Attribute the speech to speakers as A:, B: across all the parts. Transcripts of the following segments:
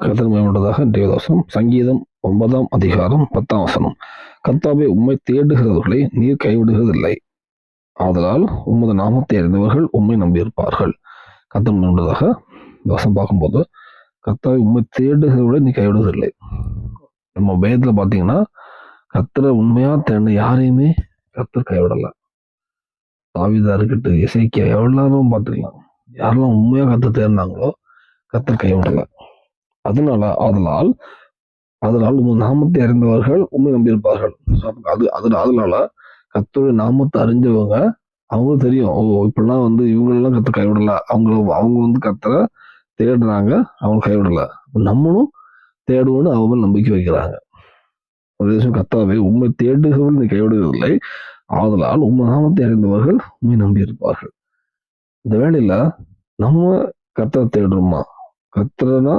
A: கதர் மேம்பட்டதாக இன்றைய வசனம் சங்கீதம் ஒன்பதாம் அதிகாரம் பத்தாம் வசனம். கர்த்தாவை உம்மை தேடுகிறவர்களை நீர் கைவிடுகிறதில்லை. ஆதலால் உமது நாமத்தை அறிந்தவர்கள் உண்மை நம்பியிருப்பார்கள். கத்தர் மேம்பட்டதாக இந்த வசனம் பார்க்கும்போது கர்த்தாவை உண்மை தேடுகிறவர்களை நீ கைவிடுவதில்லை நம்ம வேதத்தில் பார்த்தீங்கன்னா கத்தரை உண்மையாக தேடின யாரையுமே கத்தர் கைவிடலை. தாவிதா இருக்கட்டும் இசைக்கியா எவ்வளவு பார்த்துக்கலாம். யாரெல்லாம் உண்மையாக கத்து தேடினாங்களோ கத்தர் கைவிடலை. அதனால அதனால் அதனால் உங்கள் நாமத்தை அறிந்தவர்கள் உண்மை நம்பியிருப்பார்கள். அது அது அதனால கத்தோட நாமத்தை அறிஞ்சவங்க அவங்களும் தெரியும். ஓ இப்படிலாம் வந்து இவங்களெல்லாம் கத்த கைவிடல. அவங்க அவங்க வந்து கத்தரை தேடுறாங்க அவங்க கைவிடல. நம்மளும் தேடுவோம்னு அவங்க நம்பிக்கை வைக்கிறாங்க. ஒரு விஷயம் கத்தாவே உண்மை தேடுகிறவர்கள் நீ கைவிடுவதில்லை ஆதலால் உண்மை நாமத்தை அறிந்தவர்கள் உண்மை நம்பியிருப்பார்கள். இந்த வேலையில நம்ம கத்தரை தேடுறோமா? கத்தரைனா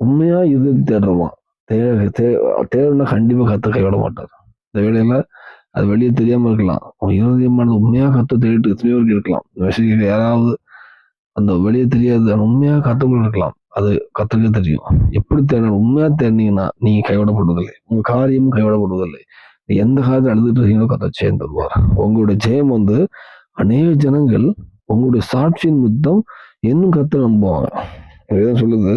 A: உண்மையா இது தேடுறோமா? தே தே தேடுனா கண்டிப்பா கத்த கைவிட மாட்டார். இந்த வேளையில அது வெளியே தெரியாம இருக்கலாம். அவன் இருதயமானது உண்மையா கத்த தேடிட்டு எத்தனையோ இருக்கலாம். விஷயங்கள் விஷயம் யாராவது அந்த வெளியே தெரியாது உண்மையாக உண்மையா கத்துக்குள்ள இருக்கலாம். அது கத்துக்கே தெரியும். எப்படி தேடணும்? உண்மையா தேடினீங்கன்னா நீங்க கைவிடப்படுவதில்லை. உங்க காரியமும் கைவிடப்படுவதில்லை. நீ எந்த காலத்தில் அழுதுட்டு இருக்கீங்களோ கதை ஜெயம் தருவார் உங்களுடைய ஜெயம் வந்து அநேக ஜனங்கள் உங்களுடைய சாட்சியின் மொத்தம் இன்னும் கத்த நம்புவாங்க. வேதம் சொல்லுது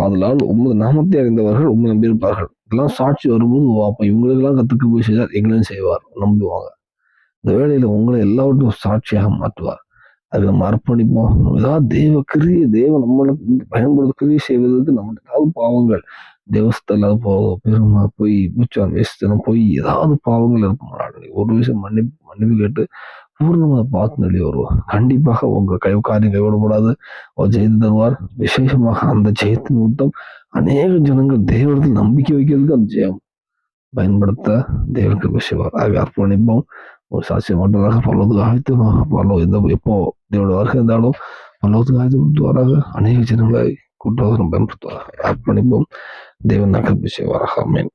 A: அதனால் உமது நாமத்தை அறிந்தவர்கள் உண்மை நம்பியிருப்பார்கள். இதெல்லாம் சாட்சி வரும்போது ஓ, இவங்களுக்கெல்லாம் கத்துக்கு போய் செய்தார் எங்களையும் செய்வார் நம்புவாங்க. இந்த வேளையில உங்களை எல்லாவற்றும் சாட்சியாக மாற்றுவார். அதுக்கு நம்ம அர்ப்பணிப்போம். ஏதாவது தெய்வ கிரிய தேவ நம்மளை பயன்படுத்த கிரியை செய்வதற்கு நம்ம ஏதாவது பாவங்கள் தேவஸ்தலாவது போகும் பெருமா பொய் பூச்சான் வேஸ்தனம் பொய் ஏதாவது பாவங்கள் இருக்கும் ஒரு விஷயம் மன்னிப்பு மன்னிப்பு கேட்டு பூர்ணமாக பார்த்து வெளியே வருவார். கண்டிப்பாக உங்க கை காரியம் கைவிடப்படாது. அவர் ஜெயித்து தருவார். விசேஷமாக அந்த ஜெயத்தின் மூத்தம் அநேக ஜனங்கள் தேவனத்தில் நம்பிக்கை வைக்கிறதுக்கு அந்த ஜெயம். பயன்படுத்த தேவனுக்கு விஷயவார் ஆக அர்ப்பணிப்போம் ஒரு சாட்சியம் மட்டுமாக பல்லவத்துக்கு ஆயத்தமாக பல்லவ எந்த எப்போ தேவோட வருகை இருந்தாலும் பல்லவத்துக்கு ஆயத்து கொடுத்துவாராக அநேக ஜனங்களை கூட்டுவதற்கு பயன்படுத்துவார் அர்ப்பணிப்போம் தேவன் நகர் செய்வாராக. அமேன்